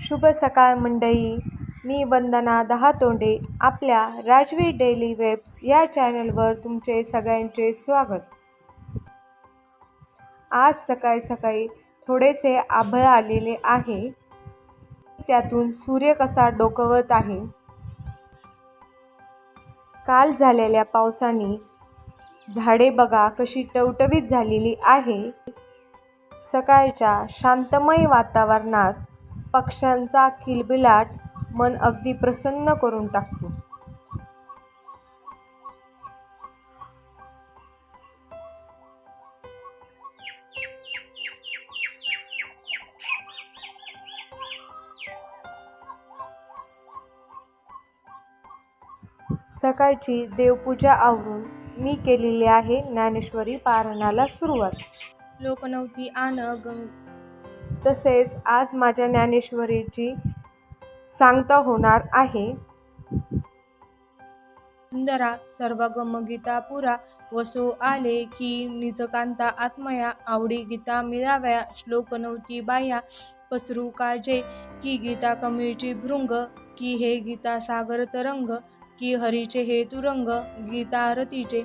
शुभ सकाळ मंडई मी वंदना दहातोंडे आपल्या राजवी डेली वेब्स या चॅनलवर तुमचे सगळ्यांचे स्वागत. आज सकाळी सकाळी थोडेसे आभळ आलेले आहे. त्यातून सूर्य कसा डोकवत आहे? काल झालेल्या पावसाने झाडे बघा कशी टवटवीत झालेली आहे. सकाळच्या शांतमय वातावरणात पक्ष्यांचा किलबिलाट मन अगदी प्रसन्न करून टाकतो. सकाळची देवपूजा आवरून मी केलेली आहे ज्ञानेश्वरी पारणाला सुरुवात. लोकनवती आण गंग तसेच आज माझ्या ज्ञानेश्वरीची सांगता होणार आहे. सुंदरा सर्वगम गीता पुरा वसो आले की निजकांता आत्मया आवडी गीता मिळाव्या श्लोक नवती बाया पसरू काजे की गीता कमीची भृंग की हे गीता सागर तरंग की हरीचे हे तुरंग गीता रतीचे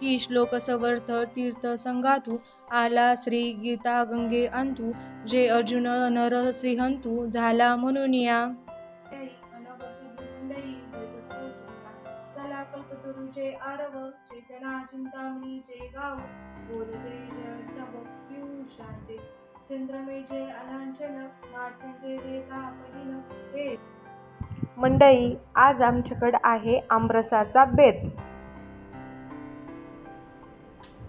ती श्लोक सवर्थ तीर्थ संगातू आला श्री गीता गंगे अंतू जे अर्जुन नर नरसिंहंतू झाला म्हणून या. चला आरव चेतना चिंतामणी जे गाव. बोलते जय पियुषाचे. चंद्रमेचे अलांचल वाटते देता पहिलं हे मंडई आज आमच्याकडं आहे आमरसाचा बेत.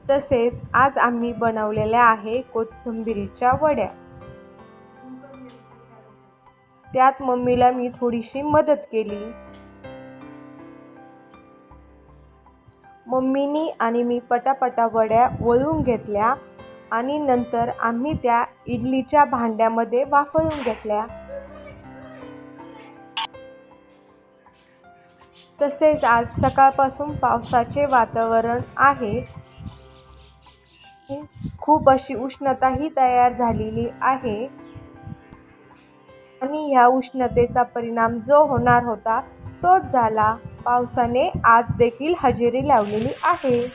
तसेच आज आम्ही बनवलेल्या आहे कोथिंबिरीच्या वड्या. त्यात मम्मीला मी थोडीशी मदत केली. मम्मीनी आणि मी पटापटा वड्या वळून घेतल्या आणि नंतर आम्ही त्या इडलीच्या भांड्यामध्ये वाफळून घेतल्या. तसेच आज सकाळपासून पावसाचे वातावरण आहे. खूप अशी उष्णताही तयार झालेली आहे. आणि ह्या उष्णतेचा परिणाम जो होणार होता तोच झाला. पावसाने आज देखील हजेरी लावलेली आहे.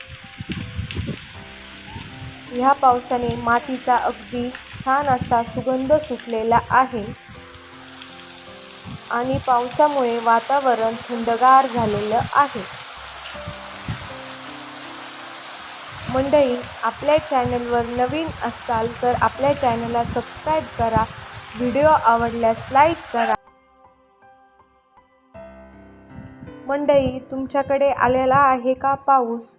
ह्या पावसाने मातीचा अगदी छान असा सुगंध सुटलेला आहे. आणि पावसामुळे वातावरण थंडगार झालेलं आहे. मंडळी आपल्या चॅनलवर नवीन असाल तर आपल्या चॅनलला सबस्क्राईब करा. व्हिडिओ आवडल्यास लाईक करा. मंडळी तुमच्याकडे आलेला आहे का पाऊस?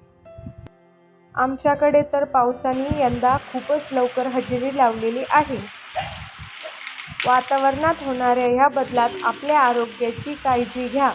आमच्याकडे तर पावसाने यंदा खूपच लवकर हजेरी लावलेली आहे. वातावरणात होणाऱ्या ह्या बदलात आपल्या आरोग्याची काळजी घ्या.